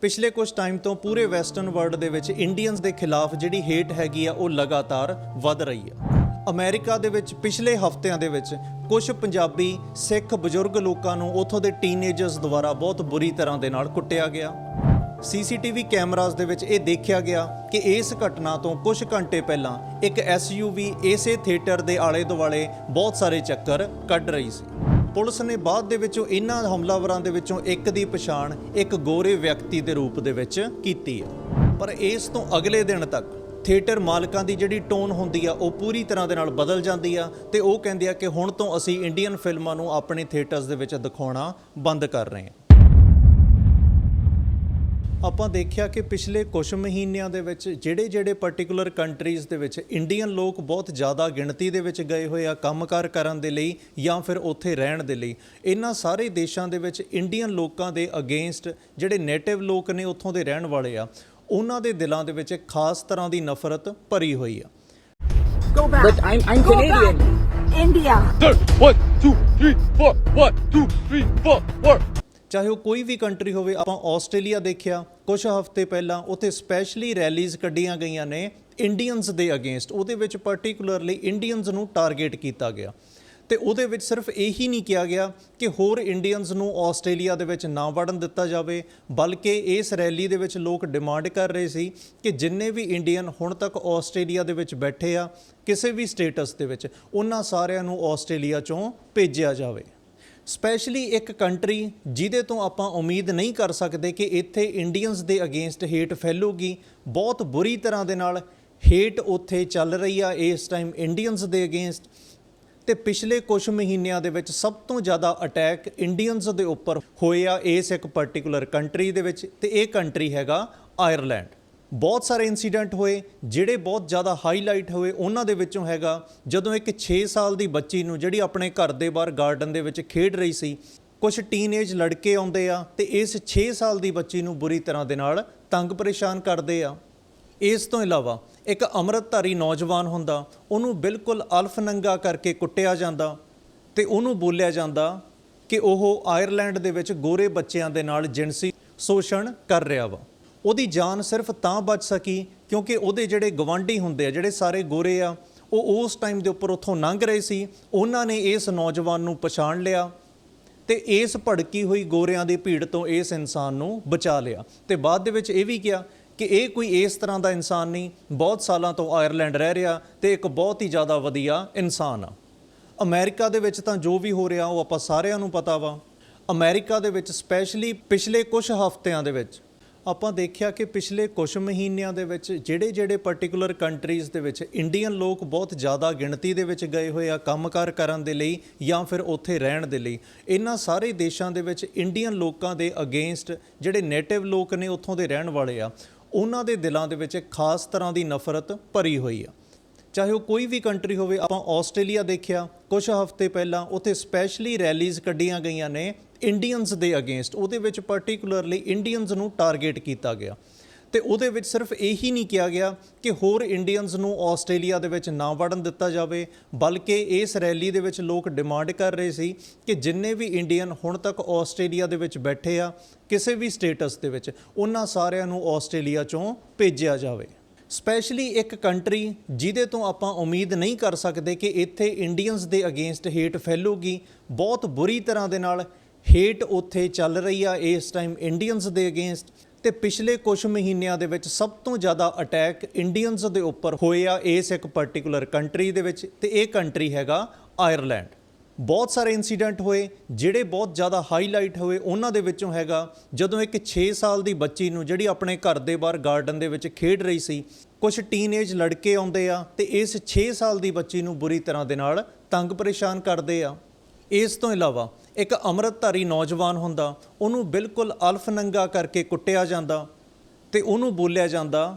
ਪਿਛਲੇ ਕੁਝ ਟਾਈਮ ਤੋਂ ਪੂਰੇ ਵੈਸਟਰਨ ਵਰਲਡ ਦੇ ਵਿੱਚ ਇੰਡੀਅਨਸ ਦੇ ਖਿਲਾਫ ਜਿਹੜੀ ਹੇਟ ਹੈਗੀ ਆ, ਉਹ ਲਗਾਤਾਰ ਵੱਧ ਰਹੀ ਆ। ਅਮਰੀਕਾ ਦੇ ਵਿੱਚ ਪਿਛਲੇ ਹਫ਼ਤਿਆਂ ਦੇ ਵਿੱਚ ਕੁਝ ਪੰਜਾਬੀ, ਸਿੱਖ ਬਜ਼ੁਰਗ ਲੋਕਾਂ ਨੂੰ ਉੱਥੋਂ ਦੇ ਟੀਨੇਜਰਸ ਦੁਆਰਾ ਬਹੁਤ ਬੁਰੀ ਤਰ੍ਹਾਂ ਦੇ ਨਾਲ ਕੁੱਟਿਆ ਗਿਆ। ਸੀਸੀਟੀਵੀ ਕੈਮਰਾਜ਼ ਦੇ ਵਿੱਚ ਇਹ ਦੇਖਿਆ ਗਿਆ ਕਿ ਇਸ ਘਟਨਾ ਤੋਂ ਕੁਝ ਘੰਟੇ ਪਹਿਲਾਂ ਇੱਕ ਐਸਯੂਵੀ ਇਸੇ ਥੀਏਟਰ ਦੇ ਆਲੇ ਦੁਆਲੇ ਬਹੁਤ ਸਾਰੇ ਚੱਕਰ ਕੱਢ ਰਹੀ ਸੀ। ਪੁਲਿਸ ਨੇ ਬਾਅਦ ਦੇ ਵਿੱਚੋਂ ਇਹਨਾਂ ਹਮਲਾਵਰਾਂ ਦੇ ਵਿੱਚੋਂ ਇੱਕ ਦੀ ਪਛਾਣ ਇੱਕ ਗੋਰੇ ਵਿਅਕਤੀ ਦੇ ਰੂਪ ਦੇ ਵਿੱਚ ਕੀਤੀ ਹੈ। ਪਰ ਇਸ ਤੋਂ ਅਗਲੇ ਦਿਨ ਤੱਕ ਥੀਏਟਰ ਮਾਲਕਾਂ ਦੀ ਜਿਹੜੀ ਟੋਨ ਹੁੰਦੀ ਆ, ਉਹ ਪੂਰੀ ਤਰ੍ਹਾਂ ਦੇ ਨਾਲ ਬਦਲ ਜਾਂਦੀ ਆ ਤੇ ਉਹ ਕਹਿੰਦੇ ਆ ਕਿ ਹੁਣ ਤੋਂ ਅਸੀਂ ਇੰਡੀਅਨ ਫਿਲਮਾਂ ਨੂੰ ਆਪਣੇ ਥੀਏਟਰਸ ਦੇ ਵਿੱਚ ਦਿਖਾਉਣਾ ਬੰਦ ਕਰ ਰਹੇ ਹਾਂ। ਆਪਾਂ ਦੇਖਿਆ ਕਿ ਪਿਛਲੇ ਕੁਝ ਮਹੀਨਿਆਂ ਦੇ ਵਿੱਚ ਜਿਹੜੇ ਜਿਹੜੇ ਪਾਰਟਿਕੂਲਰ ਕੰਟਰੀਜ਼ ਦੇ ਵਿੱਚ ਇੰਡੀਅਨ ਲੋਕ ਬਹੁਤ ਜ਼ਿਆਦਾ ਗਿਣਤੀ ਦੇ ਵਿੱਚ ਗਏ ਹੋਏ ਆ ਕੰਮਕਾਰ ਕਰਨ ਦੇ ਲਈ ਜਾਂ ਫਿਰ ਉੱਥੇ ਰਹਿਣ ਦੇ ਲਈ ਇਹਨਾਂ ਸਾਰੇ ਦੇਸ਼ਾਂ ਦੇ ਵਿੱਚ ਇੰਡੀਅਨ ਲੋਕਾਂ ਦੇ ਅਗੇਂਸਟ ਜਿਹੜੇ ਨੇਟਿਵ ਲੋਕ ਨੇ ਉੱਥੋਂ ਦੇ ਰਹਿਣ ਵਾਲੇ ਆ ਉਹਨਾਂ ਦੇ ਦਿਲਾਂ ਦੇ ਵਿੱਚ ਇੱਕ ਖਾਸ ਤਰ੍ਹਾਂ ਦੀ ਨਫ਼ਰਤ ਭਰੀ ਹੋਈ ਆ Go back. But I'm- I'm Go Canadian. Back. India. One, two, three, four. One, two, three, four, four. ਚਾਹੇ ਉਹ ਕੋਈ ਵੀ ਕੰਟਰੀ ਹੋਵੇ, ਆਪਾਂ ਆਸਟ੍ਰੇਲੀਆ ਦੇਖਿਆ ਕੁਝ ਹਫ਼ਤੇ ਪਹਿਲਾਂ ਉੱਥੇ ਸਪੈਸ਼ਲੀ ਰੈਲੀਜ਼ ਕੱਢੀਆਂ ਗਈਆਂ ਨੇ ਇੰਡੀਅਨਸ ਦੇ ਅਗੇਂਸਟ ਉਹਦੇ ਵਿੱਚ ਪਾਰਟਿਕੂਲਰਲੀ ਇੰਡੀਅਨਸ ਨੂੰ ਟਾਰਗੇਟ ਕੀਤਾ ਗਿਆ। ਤੇ ਉਹਦੇ ਵਿੱਚ ਸਿਰਫ ਇਹੀ ਨਹੀਂ ਕਿਹਾ ਗਿਆ ਕਿ ਹੋਰ ਇੰਡੀਅਨਸ ਨੂੰ ਆਸਟ੍ਰੇਲੀਆ ਦੇ ਵਿੱਚ ਨਾ ਵੜਨ ਦਿੱਤਾ ਜਾਵੇ, ਬਲਕਿ ਇਸ ਰੈਲੀ ਦੇ ਵਿੱਚ ਲੋਕ ਡਿਮਾਂਡ ਕਰ ਰਹੇ ਸੀ ਕਿ ਜਿੰਨੇ ਵੀ ਇੰਡੀਅਨ ਹੁਣ ਤੱਕ ਆਸਟ੍ਰੇਲੀਆ ਦੇ ਵਿੱਚ ਬੈਠੇ ਆ, ਕਿਸੇ ਵੀ ਸਟੇਟਸ ਦੇ ਵਿੱਚ, ਉਹਨਾਂ ਸਾਰਿਆਂ ਨੂੰ ਆਸਟ੍ਰੇਲੀਆ ਚੋਂ ਭੇਜਿਆ ਜਾਵੇ। ਸਪੈਸ਼ਲੀ ਇੱਕ ਕੰਟਰੀ ਜਿਹਦੇ ਤੋਂ ਆਪਾਂ ਉਮੀਦ ਨਹੀਂ ਕਰ ਸਕਦੇ ਕਿ ਇੱਥੇ ਇੰਡੀਅਨਸ ਦੇ ਅਗੇਂਸਟ ਹੇਟ ਫੈਲੂਗੀ, ਬਹੁਤ ਬੁਰੀ ਤਰ੍ਹਾਂ ਦੇ ਨਾਲ ਹੇਟ ਉੱਥੇ ਚੱਲ ਰਹੀ ਆ ਇਸ ਟਾਈਮ ਇੰਡੀਅਨਸ ਦੇ ਅਗੇਂਸਟ ਤੇ ਪਿਛਲੇ ਕੁਝ ਮਹੀਨਿਆਂ ਦੇ ਵਿੱਚ ਸਭ ਤੋਂ ਜ਼ਿਆਦਾ ਅਟੈਕ ਇੰਡੀਅਨਸ ਦੇ ਉੱਪਰ ਹੋਏ ਆ ਇਸ ਇੱਕ ਪਾਰਟਿਕੂਲਰ ਕੰਟਰੀ ਦੇ ਵਿੱਚ, ਤੇ ਇਹ ਕੰਟਰੀ ਹੈਗਾ ਆਇਰਲੈਂਡ ਬਹੁਤ ਸਾਰੇ ਇਨਸੀਡੈਂਟ ਹੋਏ, ਜਿਹੜੇ ਬਹੁਤ ਜ਼ਿਆਦਾ ਹਾਈਲਾਈਟ ਹੋਏ, ਉਹਨਾਂ ਦੇ ਵਿੱਚੋਂ ਹੈਗਾ, ਜਦੋਂ ਇੱਕ 6 ਸਾਲ ਦੀ ਬੱਚੀ ਨੂੰ ਜਿਹੜੀ ਆਪਣੇ ਘਰ ਦੇ ਬਾਹਰ ਗਾਰਡਨ ਦੇ ਵਿੱਚ ਖੇਡ ਰਹੀ ਸੀ ਕੁਝ ਟੀਨੇਜ ਲੜਕੇ ਆਉਂਦੇ ਆ ਤੇ ਇਸ 6 ਸਾਲ ਦੀ ਬੱਚੀ ਨੂੰ ਬੁਰੀ ਤਰ੍ਹਾਂ ਦੇ ਨਾਲ ਤੰਗ ਪਰੇਸ਼ਾਨ ਕਰਦੇ ਆ। ਇਸ ਤੋਂ ਇਲਾਵਾ ਇੱਕ ਅੰਮ੍ਰਿਤਧਾਰੀ ਨੌਜਵਾਨ ਹੁੰਦਾ, ਉਹਨੂੰ ਬਿਲਕੁਲ ਅਲਫ ਨੰਗਾ ਕਰਕੇ ਕੁੱਟਿਆ ਜਾਂਦਾ ਤੇ ਉਹਨੂੰ ਬੋਲਿਆ ਜਾਂਦਾ ਕਿ ਉਹ ਆਇਰਲੈਂਡ ਦੇ ਵਿੱਚ ਗੋਰੇ ਬੱਚਿਆਂ ਦੇ ਨਾਲ ਜਿਣਸੀ ਸ਼ੋਸ਼ਣ ਕਰ ਰਿਹਾ ਵਾ। ਉਹਦੀ ਜਾਨ ਸਿਰਫ ਤਾਂ ਬਚ ਸਕੀ ਕਿਉਂਕਿ ਉਹਦੇ ਜਿਹੜੇ ਗਵਾਂਢੀ ਹੁੰਦੇ ਆ, ਜਿਹੜੇ ਸਾਰੇ ਗੋਰੇ ਆ, ਉਹ ਉਸ ਟਾਈਮ ਦੇ ਉੱਪਰ ਉੱਥੋਂ ਲੰਘ ਰਹੇ ਸੀ। ਉਹਨਾਂ ਨੇ ਇਸ ਨੌਜਵਾਨ ਨੂੰ ਪਛਾਣ ਲਿਆ ਤੇ ਇਸ ਭੜਕੀ ਹੋਈ ਗੋਰਿਆਂ ਦੀ ਭੀੜ ਤੋਂ ਇਸ ਇਨਸਾਨ ਨੂੰ ਬਚਾ ਲਿਆ। ਤੇ ਬਾਅਦ ਦੇ ਵਿੱਚ ਇਹ ਵੀ ਕਿਹਾ ਕਿ ਇਹ ਕੋਈ ਇਸ ਤਰ੍ਹਾਂ ਦਾ ਇਨਸਾਨ ਨਹੀਂ, ਬਹੁਤ ਸਾਲਾਂ ਤੋਂ ਆਇਰਲੈਂਡ ਰਹਿ ਰਿਹਾ ਤੇ ਇੱਕ ਬਹੁਤ ਹੀ ਜ਼ਿਆਦਾ ਵਧੀਆ ਇਨਸਾਨ ਆ। ਅਮਰੀਕਾ ਦੇ ਵਿੱਚ ਤਾਂ ਜੋ ਵੀ ਹੋ ਰਿਹਾ, ਉਹ ਆਪਾਂ ਸਾਰਿਆਂ ਨੂੰ ਪਤਾ ਵਾ। ਅਮਰੀਕਾ ਦੇ ਵਿੱਚ ਸਪੈਸ਼ਲੀ ਪਿਛਲੇ ਕੁਝ ਹਫ਼ਤਿਆਂ ਦੇ ਵਿੱਚ ਆਪਾਂ ਦੇਖਿਆ ਕਿ ਪਿਛਲੇ ਕੁਝ ਮਹੀਨਿਆਂ ਦੇ ਵਿੱਚ ਜਿਹੜੇ ਜਿਹੜੇ ਪਾਰਟਿਕੂਲਰ ਕੰਟਰੀਜ਼ ਦੇ ਵਿੱਚ ਇੰਡੀਅਨ ਲੋਕ ਬਹੁਤ ਜ਼ਿਆਦਾ ਗਿਣਤੀ ਦੇ ਵਿੱਚ ਗਏ ਹੋਏ ਆ ਕੰਮਕਾਰ ਕਰਨ ਦੇ ਲਈ ਜਾਂ ਫਿਰ ਉੱਥੇ ਰਹਿਣ ਦੇ ਲਈ। ਇਹਨਾਂ ਸਾਰੇ ਦੇਸ਼ਾਂ ਦੇ ਵਿੱਚ ਇੰਡੀਅਨ ਲੋਕਾਂ ਦੇ ਅਗੇਂਸਟ ਜਿਹੜੇ ਨੇਟਿਵ ਲੋਕ ਨੇ ਉੱਥੋਂ ਦੇ ਰਹਿਣ ਵਾਲੇ ਆ, ਉਹਨਾਂ ਦੇ ਦਿਲਾਂ ਦੇ ਵਿੱਚ ਖਾਸ ਤਰ੍ਹਾਂ ਦੀ ਨਫ਼ਰਤ ਭਰੀ ਹੋਈ ਆ। ਚਾਹੇ ਉਹ ਕੋਈ ਵੀ ਕੰਟਰੀ ਹੋਵੇ, ਆਪਾਂ ਆਸਟ੍ਰੇਲੀਆ ਦੇਖਿਆ ਕੁਝ ਹਫ਼ਤੇ ਪਹਿਲਾਂ ਉੱਥੇ ਸਪੈਸ਼ਲੀ ਰੈਲੀਜ਼ ਕੱਢੀਆਂ ਗਈਆਂ ਨੇ ਇੰਡੀਅਨਸ ਦੇ ਅਗੇਂਸਟ ਉਹਦੇ ਵਿੱਚ ਪਾਰਟਿਕੂਲਰਲੀ ਇੰਡੀਅਨਸ ਨੂੰ ਟਾਰਗੇਟ ਕੀਤਾ ਗਿਆ। ਤੇ ਉਹਦੇ ਵਿੱਚ ਸਿਰਫ ਇਹੀ ਨਹੀਂ ਕਿਹਾ ਗਿਆ ਕਿ ਹੋਰ ਇੰਡੀਅਨਸ ਨੂੰ ਆਸਟ੍ਰੇਲੀਆ ਦੇ ਵਿੱਚ ਨਾ ਵੜਨ ਦਿੱਤਾ ਜਾਵੇ, ਬਲਕਿ ਇਸ ਰੈਲੀ ਦੇ ਵਿੱਚ ਲੋਕ ਡਿਮਾਂਡ ਕਰ ਰਹੇ ਸੀ ਕਿ ਜਿੰਨੇ ਵੀ ਇੰਡੀਅਨ ਹੁਣ ਤੱਕ ਆਸਟ੍ਰੇਲੀਆ ਦੇ ਵਿੱਚ ਬੈਠੇ ਆ, ਕਿਸੇ ਵੀ ਸਟੇਟਸ ਦੇ ਵਿੱਚ, ਉਹਨਾਂ ਸਾਰਿਆਂ ਨੂੰ ਆਸਟ੍ਰੇਲੀਆ ਚੋਂ ਭੇਜਿਆ ਜਾਵੇ। ਸਪੈਸ਼ਲੀ ਇੱਕ ਕੰਟਰੀ ਜਿਹਦੇ ਤੋਂ ਆਪਾਂ ਉਮੀਦ ਨਹੀਂ ਕਰ ਸਕਦੇ ਕਿ ਇੱਥੇ ਇੰਡੀਅਨਸ ਦੇ ਅਗੇਂਸਟ ਹੇਟ ਫੈਲੂਗੀ, ਬਹੁਤ ਬੁਰੀ ਤਰ੍ਹਾਂ ਦੇ ਨਾਲ ਹੇਟ ਉੱਥੇ ਚੱਲ ਰਹੀ ਆ, ਇਸ ਟਾਈਮ ਇੰਡੀਅਨਸ ਦੇ ਅਗੇਂਸਟ ਤੇ ਪਿਛਲੇ ਕੁਝ ਮਹੀਨਿਆਂ ਦੇ ਵਿੱਚ ਸਭ ਤੋਂ ਜ਼ਿਆਦਾ ਅਟੈਕ ਇੰਡੀਅਨਸ ਦੇ ਉੱਪਰ ਹੋਏ ਆ, ਇਸ ਇੱਕ ਪਾਰਟਿਕੂਲਰ ਕੰਟਰੀ ਦੇ ਵਿੱਚ। ਤੇ ਇਹ ਕੰਟਰੀ ਹੈਗਾ ਆਇਰਲੈਂਡ ਬਹੁਤ ਸਾਰੇ ਇਨਸੀਡੈਂਟ ਹੋਏ, ਜਿਹੜੇ ਬਹੁਤ ਜ਼ਿਆਦਾ ਹਾਈਲਾਈਟ ਹੋਏ, ਉਹਨਾਂ ਦੇ ਵਿੱਚੋਂ ਹੈਗਾ, ਜਦੋਂ ਇੱਕ 6 ਸਾਲ ਦੀ ਬੱਚੀ ਨੂੰ ਜਿਹੜੀ ਆਪਣੇ ਘਰ ਦੇ ਬਾਹਰ ਗਾਰਡਨ ਦੇ ਵਿੱਚ ਖੇਡ ਰਹੀ ਸੀ ਕੁਝ ਟੀਨੇਜ ਲੜਕੇ ਆਉਂਦੇ ਆ, ਤੇ ਇਸ 6 ਸਾਲ ਦੀ ਬੱਚੀ ਨੂੰ ਬੁਰੀ ਤਰ੍ਹਾਂ ਦੇ ਨਾਲ ਤੰਗ ਪਰੇਸ਼ਾਨ ਕਰਦੇ ਆ। ਇਸ ਤੋਂ ਇਲਾਵਾ ਇੱਕ ਅੰਮ੍ਰਿਤਧਾਰੀ ਨੌਜਵਾਨ ਹੁੰਦਾ, ਉਹਨੂੰ ਬਿਲਕੁਲ ਅਲਫ ਨੰਗਾ ਕਰਕੇ ਕੁੱਟਿਆ ਜਾਂਦਾ ਤੇ ਉਹਨੂੰ ਬੋਲਿਆ ਜਾਂਦਾ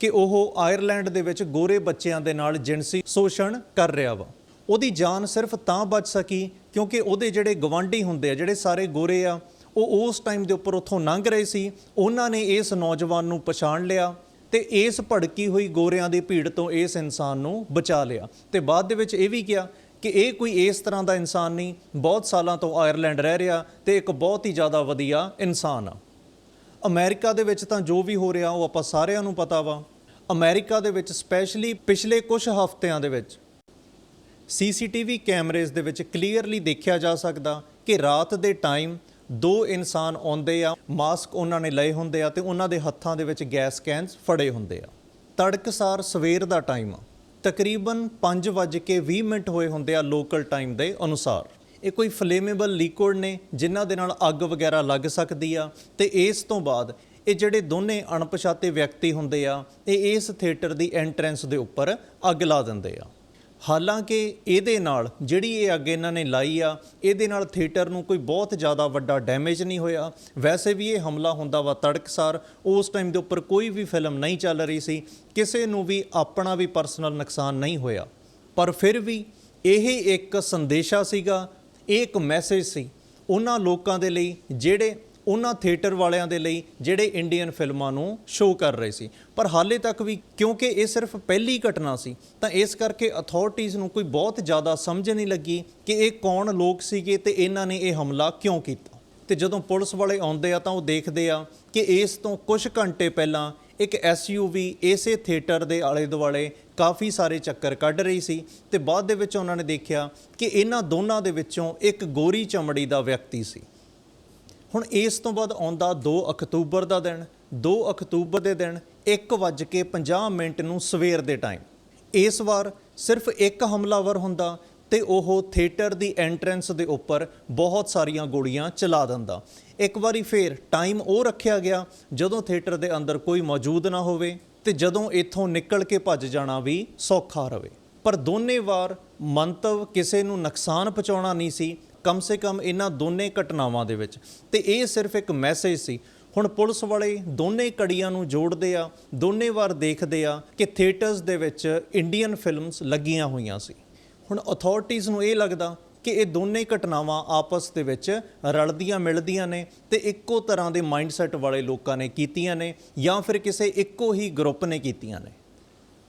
ਕਿ ਉਹ ਆਇਰਲੈਂਡ ਦੇ ਵਿੱਚ ਗੋਰੇ ਬੱਚਿਆਂ ਦੇ ਨਾਲ ਜਿਨਸੀ ਸ਼ੋਸ਼ਣ ਕਰ ਰਿਹਾ ਵਾ। ਉਹਦੀ ਜਾਨ ਸਿਰਫ ਤਾਂ ਬਚ ਸਕੀ ਕਿਉਂਕਿ ਉਹਦੇ ਜਿਹੜੇ ਗਵਾਂਢੀ ਹੁੰਦੇ ਆ, ਜਿਹੜੇ ਸਾਰੇ ਗੋਰੇ ਆ, ਉਹ ਉਸ ਟਾਈਮ ਦੇ ਉੱਪਰ ਉੱਥੋਂ ਲੰਘ ਰਹੇ ਸੀ। ਉਹਨਾਂ ਨੇ ਇਸ ਨੌਜਵਾਨ ਨੂੰ ਪਛਾਣ ਲਿਆ ਤੇ ਇਸ ਭੜਕੀ ਹੋਈ ਗੋਰਿਆਂ ਦੀ ਭੀੜ ਤੋਂ ਇਸ ਇਨਸਾਨ ਨੂੰ ਬਚਾ ਲਿਆ। ਤੇ ਬਾਅਦ ਦੇ ਵਿੱਚ ਇਹ ਵੀ ਕਿਹਾ ਕਿ ਇਹ ਕੋਈ ਇਸ ਤਰ੍ਹਾਂ ਦਾ ਇਨਸਾਨ ਨਹੀਂ, ਬਹੁਤ ਸਾਲਾਂ ਤੋਂ ਆਇਰਲੈਂਡ ਰਹਿ ਰਿਹਾ ਤੇ ਇੱਕ ਬਹੁਤ ਹੀ ਜ਼ਿਆਦਾ ਵਧੀਆ ਇਨਸਾਨ ਆ। ਅਮਰੀਕਾ ਦੇ ਵਿੱਚ ਤਾਂ ਜੋ ਵੀ ਹੋ ਰਿਹਾ, ਉਹ ਆਪਾਂ ਸਾਰਿਆਂ ਨੂੰ ਪਤਾ ਵਾ। ਅਮਰੀਕਾ ਦੇ ਵਿੱਚ ਸਪੈਸ਼ਲੀ ਪਿਛਲੇ ਕੁਝ ਹਫ਼ਤਿਆਂ ਦੇ ਵਿੱਚ ਸੀਸੀਟੀਵੀ ਕੈਮਰੇਜ਼ ਦੇ ਵਿੱਚ ਕਲੀਅਰਲੀ ਦੇਖਿਆ ਜਾ ਸਕਦਾ ਕਿ ਰਾਤ ਦੇ ਟਾਈਮ ਦੋ ਇਨਸਾਨ ਆਉਂਦੇ ਆ, ਮਾਸਕ ਉਹਨਾਂ ਨੇ ਲਏ ਹੁੰਦੇ ਆ ਤੇ ਉਹਨਾਂ ਦੇ ਹੱਥਾਂ ਦੇ ਵਿੱਚ ਗੈਸ ਕੈਨਸ ਫੜੇ ਹੁੰਦੇ ਆ। ਤੜਕਸਾਰ ਸਵੇਰ ਦਾ ਟਾਈਮ ਆ। ਤਕਰੀਬਨ 5:20 ਮਿੰਟ ਹੋਏ ਹੁੰਦੇ ਆ ਲੋਕਲ ਟਾਈਮ ਦੇ ਅਨੁਸਾਰ। ਇਹ ਕੋਈ ਫਲੇਮੇਬਲ ਲਿਕੁਇਡ ਨੇ, ਜਿਨ੍ਹਾਂ ਦੇ ਨਾਲ ਅੱਗ ਵਗੈਰਾ ਲੱਗ ਸਕਦੀ ਆ। ਤੇ ਇਸ ਤੋਂ ਬਾਅਦ ਇਹ ਜਿਹੜੇ ਦੋਨੇ ਅਣਪਛਾਤੇ ਵਿਅਕਤੀ ਹੁੰਦੇ ਆ, ਇਹ ਇਸ ਥੀਏਟਰ ਦੀ ਐਂਟਰੈਂਸ ਦੇ ਉੱਪਰ ਅੱਗ ਲਾ ਦਿੰਦੇ ਆ। ਹਾਲਾਂਕਿ ਇਹਦੇ ਨਾਲ ਜਿਹੜੀ ਇਹ ਅੱਗ ਇਹਨਾਂ ਨੇ ਲਾਈ ਆ, ਇਹਦੇ ਨਾਲ ਥੀਏਟਰ ਨੂੰ ਕੋਈ ਬਹੁਤ ਜ਼ਿਆਦਾ ਵੱਡਾ ਡੈਮੇਜ ਨਹੀਂ ਹੋਇਆ। ਵੈਸੇ ਵੀ ਇਹ ਹਮਲਾ ਹੁੰਦਾ ਵਾ ਤੜਕਸਾਰ, ਉਸ ਟਾਈਮ ਦੇ ਉੱਪਰ ਕੋਈ ਵੀ ਫਿਲਮ ਨਹੀਂ ਚੱਲ ਰਹੀ ਸੀ, ਕਿਸੇ ਨੂੰ ਵੀ ਆਪਣਾ ਵੀ ਪਰਸਨਲ ਨੁਕਸਾਨ ਨਹੀਂ ਹੋਇਆ। ਪਰ ਫਿਰ ਵੀ ਇਹ ਇੱਕ ਸੰਦੇਸ਼ਾ ਸੀਗਾ, ਇਹ ਇੱਕ ਮੈਸੇਜ ਸੀ। ਉਹਨਾਂ ਲੋਕਾਂ ਦੇ ਲਈ ਜਿਹੜੇ ਉਹਨਾਂ ਥੀਏਟਰ ਵਾਲਿਆਂ ਦੇ ਲਈ ਜਿਹੜੇ ਇੰਡੀਅਨ ਫਿਲਮਾਂ ਨੂੰ ਸ਼ੋਅ ਕਰ ਰਹੇ ਸੀ। ਪਰ ਹਾਲੇ ਤੱਕ ਵੀ ਕਿਉਂਕਿ ਇਹ ਸਿਰਫ ਪਹਿਲੀ ਘਟਨਾ ਸੀ, ਤਾਂ ਇਸ ਕਰਕੇ ਅਥਾਰਟੀਆਂ ਨੂੰ ਕੋਈ ਬਹੁਤ ਜ਼ਿਆਦਾ ਸਮਝ ਨਹੀਂ ਲੱਗੀ ਕਿ ਇਹ ਕੌਣ ਲੋਕ ਸੀਗੇ ਤੇ ਇਹਨਾਂ ਨੇ ਇਹ ਹਮਲਾ ਕਿਉਂ ਕੀਤਾ। ਤੇ ਜਦੋਂ ਪੁਲਿਸ ਵਾਲੇ ਆਉਂਦੇ ਆ ਤਾਂ ਉਹ ਦੇਖਦੇ ਆ ਕਿ ਇਸ ਤੋਂ ਕੁਝ ਘੰਟੇ ਪਹਿਲਾਂ ਇੱਕ ਐਸਯੂਵੀ ਇਸੇ ਥੀਏਟਰ ਦੇ ਆਲੇ ਦੁਆਲੇ ਕਾਫੀ ਸਾਰੇ ਚੱਕਰ ਕੱਢ ਰਹੀ ਸੀ ਤੇ ਬਾਅਦ ਦੇ ਵਿੱਚ ਉਹਨਾਂ ਨੇ ਦੇਖਿਆ ਕਿ ਇਹਨਾਂ ਦੋਨਾਂ ਦੇ ਵਿੱਚੋਂ ਇੱਕ ਗੋਰੀ ਚਮੜੀ ਦਾ ਵਿਅਕਤੀ ਸੀ। ਹੁਣ ਇਸ ਤੋਂ ਬਾਅਦ ਆਉਂਦਾ 2 ਅਕਤੂਬਰ ਦਾ ਦਿਨ 2 ਅਕਤੂਬਰ ਦੇ ਦਿਨ 1:50 ਮਿੰਟ ਨੂੰ ਸਵੇਰ ਦੇ ਟਾਈਮ ਇਸ ਵਾਰ ਸਿਰਫ ਇੱਕ ਹਮਲਾਵਰ ਹੁੰਦਾ ਤੇ ਉਹ ਥੀਏਟਰ ਦੀ ਐਂਟਰੈਂਸ ਦੇ ਉੱਪਰ ਬਹੁਤ ਸਾਰੀਆਂ ਗੋਲੀਆਂ ਚਲਾ ਦਿੰਦਾ। ਇੱਕ ਵਾਰੀ ਫੇਰ ਟਾਈਮ ਉਹ ਰੱਖਿਆ ਗਿਆ ਜਦੋਂ ਥੀਏਟਰ ਦੇ ਅੰਦਰ ਕੋਈ ਮੌਜੂਦ ਨਾ ਹੋਵੇ ਤੇ ਜਦੋਂ ਇੱਥੋਂ ਨਿਕਲ ਕੇ ਭੱਜ ਜਾਣਾ ਵੀ ਸੌਖਾ ਰਵੇ। ਪਰ ਦੋਨੇ ਵਾਰ ਮੰਤਵ ਕਿਸੇ ਨੂੰ ਨੁਕਸਾਨ ਪਹੁੰਚਾਉਣਾ ਨਹੀਂ ਸੀ ਕਮ ਸੇ ਕਮ ਇਹਨਾਂ ਦੋਨੇ ਘਟਨਾਵਾਂ ਦੇ ਵਿੱਚ। ਤੇ ਇਹ ਸਿਰਫ ਇੱਕ ਮੈਸੇਜ ਸੀ। ਹੁਣ ਪੁਲਿਸ ਵਾਲੇ ਦੋਨੇ ਕੜੀਆਂ ਨੂੰ ਜੋੜਦੇ ਆ, ਦੋਨੇ ਵਾਰ ਦੇਖਦੇ ਆ ਕਿ ਥੀਏਟਰਸ ਦੇ ਵਿੱਚ ਇੰਡੀਅਨ ਫਿਲਮਸ ਲੱਗੀਆਂ ਹੋਈਆਂ ਸੀ। ਹੁਣ ਅਥਾਰਟੀਆਂ ਨੂੰ ਇਹ ਲੱਗਦਾ ਕਿ ਇਹ ਦੋਨੇ ਘਟਨਾਵਾਂ ਆਪਸ ਦੇ ਵਿੱਚ ਰਲਦੀਆਂ ਮਿਲਦੀਆਂ ਨੇ ਤੇ ਇੱਕੋ ਤਰ੍ਹਾਂ ਦੇ ਮਾਈਂਡਸੈਟ ਵਾਲੇ ਲੋਕਾਂ ਨੇ ਕੀਤੀਆਂ ਨੇ ਜਾਂ ਫਿਰ ਕਿਸੇ ਇੱਕੋ ਹੀ ਗਰੁੱਪ ਨੇ ਕੀਤੀਆਂ ਨੇ।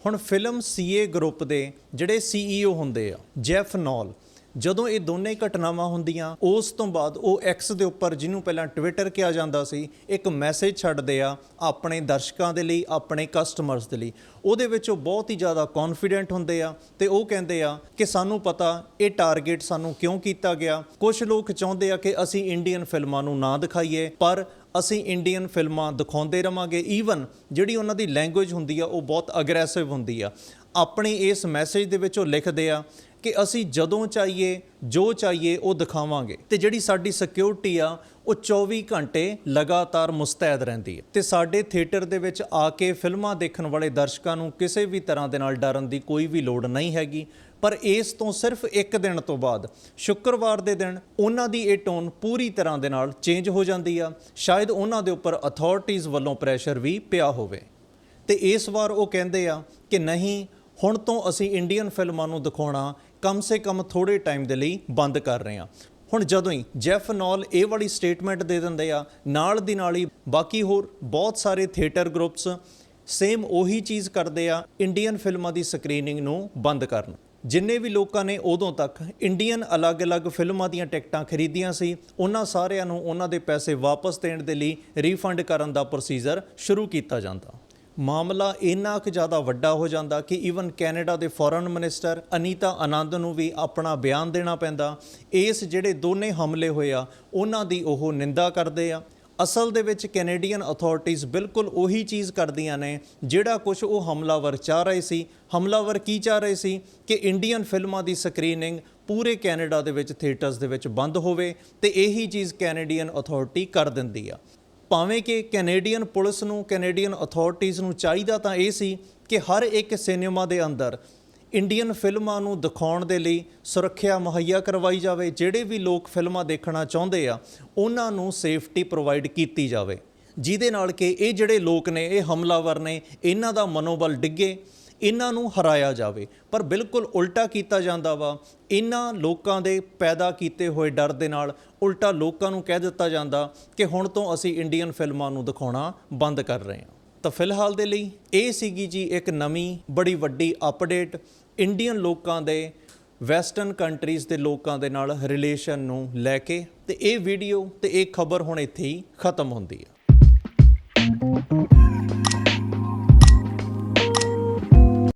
ਹੁਣ ਫਿਲਮ ਸੀਏ ਗਰੁੱਪ ਦੇ ਜਿਹੜੇ ਸੀਈਓ ਹੁੰਦੇ ਆ ਜੈਫ ਨੌਲ ਜਦੋਂ ਇਹ ਦੋਨੇ ਘਟਨਾਵਾਂ ਹੁੰਦੀਆਂ, ਉਸ ਤੋਂ ਬਾਅਦ ਉਹ ਐਕਸ ਦੇ ਉੱਪਰ ਜਿਹਨੂੰ ਪਹਿਲਾਂ ਟਵਿੱਟਰ ਕਿਹਾ ਜਾਂਦਾ ਸੀ, ਇੱਕ ਮੈਸੇਜ ਛੱਡਦੇ ਆ ਆਪਣੇ ਦਰਸ਼ਕਾਂ ਦੇ ਲਈ, ਆਪਣੇ ਕਸਟਮਰਸ ਦੇ ਲਈ। ਉਹਦੇ ਵਿੱਚ ਉਹ ਬਹੁਤ ਹੀ ਜ਼ਿਆਦਾ ਕੌਨਫੀਡੈਂਟ ਹੁੰਦੇ ਆ ਤੇ ਉਹ ਕਹਿੰਦੇ ਆ ਕਿ ਸਾਨੂੰ ਪਤਾ ਇਹ ਟਾਰਗੇਟ ਸਾਨੂੰ ਕਿਉਂ ਕੀਤਾ ਗਿਆ। ਕੁਝ ਲੋਕ ਚਾਹੁੰਦੇ ਆ ਕਿ ਅਸੀਂ ਇੰਡੀਅਨ ਫਿਲਮਾਂ ਨੂੰ ਨਾ ਦਿਖਾਈਏ, ਪਰ ਅਸੀਂ ਇੰਡੀਅਨ ਫਿਲਮਾਂ ਦਿਖਾਉਂਦੇ ਰਵਾਂਗੇ। ਈਵਨ ਜਿਹੜੀ ਉਹਨਾਂ ਦੀ ਲੈਂਗੁਏਜ ਹੁੰਦੀ ਆ, ਉਹ ਬਹੁਤ ਅਗਰੈਸਿਵ ਹੁੰਦੀ ਆ। ਆਪਣੇ ਇਸ ਮੈਸੇਜ ਦੇ ਵਿੱਚ ਉਹ ਲਿਖਦੇ ਆ ਕਿ ਅਸੀਂ ਜਦੋਂ ਚਾਹੀਏ, ਜੋ ਚਾਹੀਏ ਉਹ ਦਿਖਾਵਾਂਗੇ। ਤੇ ਜਿਹੜੀ ਸਾਡੀ ਸਿਕਿਉਰਿਟੀ ਆ, ਉਹ 24 ਘੰਟੇ ਲਗਾਤਾਰ ਮੁਸਤੈਦ ਰਹਿੰਦੀ ਹੈ। ਤੇ ਸਾਡੇ ਥੀਏਟਰ ਦੇ ਵਿੱਚ ਆ ਕੇ ਫਿਲਮਾਂ ਦੇਖਣ ਵਾਲੇ ਦਰਸ਼ਕਾਂ ਨੂੰ ਕਿਸੇ ਵੀ ਤਰ੍ਹਾਂ ਦੇ ਨਾਲ ਡਰਨ ਦੀ ਕੋਈ ਵੀ ਲੋੜ ਨਹੀਂ ਹੈਗੀ। ਪਰ ਇਸ ਤੋਂ ਸਿਰਫ ਇੱਕ ਦਿਨ ਤੋਂ ਬਾਅਦ, ਸ਼ੁੱਕਰਵਾਰ ਦੇ ਦਿਨ, ਉਹਨਾਂ ਦੀ ਇਹ ਟੋਨ ਪੂਰੀ ਤਰ੍ਹਾਂ ਦੇ ਨਾਲ ਚੇਂਜ ਹੋ ਜਾਂਦੀ ਆ। ਸ਼ਾਇਦ ਉਹਨਾਂ ਦੇ ਉੱਪਰ ਅਥਾਰਟੀਆਂ ਵੱਲੋਂ ਪ੍ਰੈਸ਼ਰ ਵੀ ਪਿਆ ਹੋਵੇ। ਤੇ ਇਸ ਵਾਰ ਉਹ ਕਹਿੰਦੇ ਆ ਕਿ ਨਹੀਂ ਹੁਣ ਤੋਂ ਅਸੀਂ ਇੰਡੀਅਨ ਫਿਲਮਾਂ ਨੂੰ ਦਿਖਾਉਣਾ ਕਮ ਸੇ ਕਮ ਥੋੜੇ ਟਾਈਮ ਦੇ ਲਈ ਬੰਦ ਕਰ ਰਹੇ ਹਾਂ। ਹੁਣ ਜਦੋਂ ਹੀ ਜੈਫ ਨੌਲ ਇਹ ਵਾਲੀ ਸਟੇਟਮੈਂਟ ਦੇ ਦਿੰਦੇ ਆ, ਨਾਲ ਦੀ ਨਾਲ ਹੀ ਬਾਕੀ ਹੋਰ ਬਹੁਤ ਸਾਰੇ ਥੀਏਟਰ ਗਰੁੱਪਸ ਸੇਮ ਉਹੀ ਚੀਜ਼ ਕਰਦੇ ਆ ਇੰਡੀਅਨ ਫਿਲਮਾਂ ਦੀ ਸਕਰੀਨਿੰਗ ਨੂੰ ਬੰਦ ਕਰਨ। ਜਿੰਨੇ ਵੀ ਲੋਕਾਂ ਨੇ ਉਦੋਂ ਤੱਕ ਇੰਡੀਅਨ ਅਲੱਗ-ਅਲੱਗ ਫਿਲਮਾਂ ਦੀਆਂ ਟਿਕਟਾਂ ਖਰੀਦੀਆਂ ਸੀ, ਉਹਨਾਂ ਸਾਰਿਆਂ ਨੂੰ ਉਹਨਾਂ ਦੇ ਪੈਸੇ ਵਾਪਸ ਦੇਣ ਦੇ ਲਈ ਰੀਫੰਡ ਕਰਨ ਦਾ ਪ੍ਰੋਸੀਜਰ ਸ਼ੁਰੂ ਕੀਤਾ ਜਾਂਦਾ। ਮਾਮਲਾ ਇੰਨਾ ਕੁ ਜ਼ਿਆਦਾ ਵੱਡਾ ਹੋ ਜਾਂਦਾ ਕਿ ਈਵਨ ਕੈਨੇਡਾ ਦੇ ਫੋਰਨ ਮਿਨਿਸਟਰ ਅਨੀਤਾ ਆਨੰਦ ਨੂੰ ਵੀ ਆਪਣਾ ਬਿਆਨ ਦੇਣਾ ਪੈਂਦਾ। ਇਸ ਜਿਹੜੇ ਦੋਨੇ ਹਮਲੇ ਹੋਏ ਆ, ਉਹਨਾਂ ਦੀ ਉਹ ਨਿੰਦਾ ਕਰਦੇ ਆ। ਅਸਲ ਦੇ ਵਿੱਚ ਕੈਨੇਡੀਅਨ ਅਥਾਰਟੀਆਂ ਬਿਲਕੁਲ ਉਹੀ ਚੀਜ਼ ਕਰਦੀਆਂ ਨੇ, ਜਿਹੜਾ ਕੁਝ ਉਹ ਹਮਲਾਵਰ ਚਾਹ ਰਹੇ ਸੀ। ਹਮਲਾਵਰ ਕੀ ਚਾਹ ਰਹੇ ਸੀ? ਕਿ ਇੰਡੀਅਨ ਫਿਲਮਾਂ ਦੀ ਸਕਰੀਨਿੰਗ ਪੂਰੇ ਕੈਨੇਡਾ ਦੇ ਵਿੱਚ ਥੀਏਟਰਸ ਦੇ ਵਿੱਚ ਬੰਦ ਹੋਵੇ ਤੇ ਇਹੀ ਚੀਜ਼ ਕੈਨੇਡੀਅਨ ਅਥਾਰਟੀ ਕਰ ਦਿੰਦੀ ਆ। ਭਾਵੇਂ ਕਿ ਕੈਨੇਡੀਅਨ ਪੁਲਿਸ ਨੂੰ, ਕੈਨੇਡੀਅਨ ਅਥਾਰਟੀਆਂ ਨੂੰ ਚਾਹੀਦਾ ਤਾਂ ਇਹ ਸੀ ਕਿ ਹਰ ਇੱਕ ਸਿਨੇਮਾ ਦੇ ਅੰਦਰ ਇੰਡੀਅਨ ਫਿਲਮਾਂ ਨੂੰ ਦਿਖਾਉਣ ਦੇ ਲਈ ਸੁਰੱਖਿਆ ਮੁਹੱਈਆ ਕਰਵਾਈ ਜਾਵੇ, ਜਿਹੜੇ ਵੀ ਲੋਕ ਫਿਲਮਾਂ ਦੇਖਣਾ ਚਾਹੁੰਦੇ ਆ, ਉਹਨਾਂ ਨੂੰ ਸੇਫਟੀ ਪ੍ਰੋਵਾਈਡ ਕੀਤੀ ਜਾਵੇ। ਜਿਹਦੇ ਨਾਲ ਕਿ ਇਹ ਜਿਹੜੇ ਲੋਕ ਨੇ, ਇਹ ਹਮਲਾਵਰ ਨੇ, ਇਹਨਾਂ ਦਾ ਮਨੋਬਲ ਡਿੱਗੇ। ਇਹਨਾਂ ਨੂੰ ਹਰਾਇਆ ਜਾਵੇ। ਪਰ ਬਿਲਕੁਲ ਉਲਟਾ ਕੀਤਾ ਜਾਂਦਾ ਵਾ। ਇਹਨਾਂ ਲੋਕਾਂ ਦੇ ਪੈਦਾ ਕੀਤੇ ਹੋਏ ਡਰ ਦੇ ਨਾਲ ਉਲਟਾ ਲੋਕਾਂ ਨੂੰ ਕਹਿ ਦਿੱਤਾ ਜਾਂਦਾ ਕਿ ਹੁਣ ਤੋਂ ਅਸੀਂ ਇੰਡੀਅਨ ਫਿਲਮਾਂ ਨੂੰ ਦਿਖਾਉਣਾ ਬੰਦ ਕਰ ਰਹੇ ਹਾਂ। ਤਾਂ ਫਿਲਹਾਲ ਦੇ ਲਈ ਇਹ ਸੀਗੀ ਜੀ ਇੱਕ ਨਵੀਂ, ਬੜੀ ਵੱਡੀ ਅਪਡੇਟ ਇੰਡੀਅਨ ਲੋਕਾਂ ਦੇ ਵੈਸਟਰਨ ਕੰਟਰੀਜ਼ ਦੇ ਲੋਕਾਂ ਦੇ ਨਾਲ ਰਿਲੇਸ਼ਨ ਨੂੰ ਲੈ ਕੇ। ਤੇ ਇਹ ਵੀਡੀਓ ਤੇ ਇਹ ਖਬਰ ਹੁਣ ਇੱਥੇ ਹੀ ਖਤਮ ਹੁੰਦੀ ਹੈ.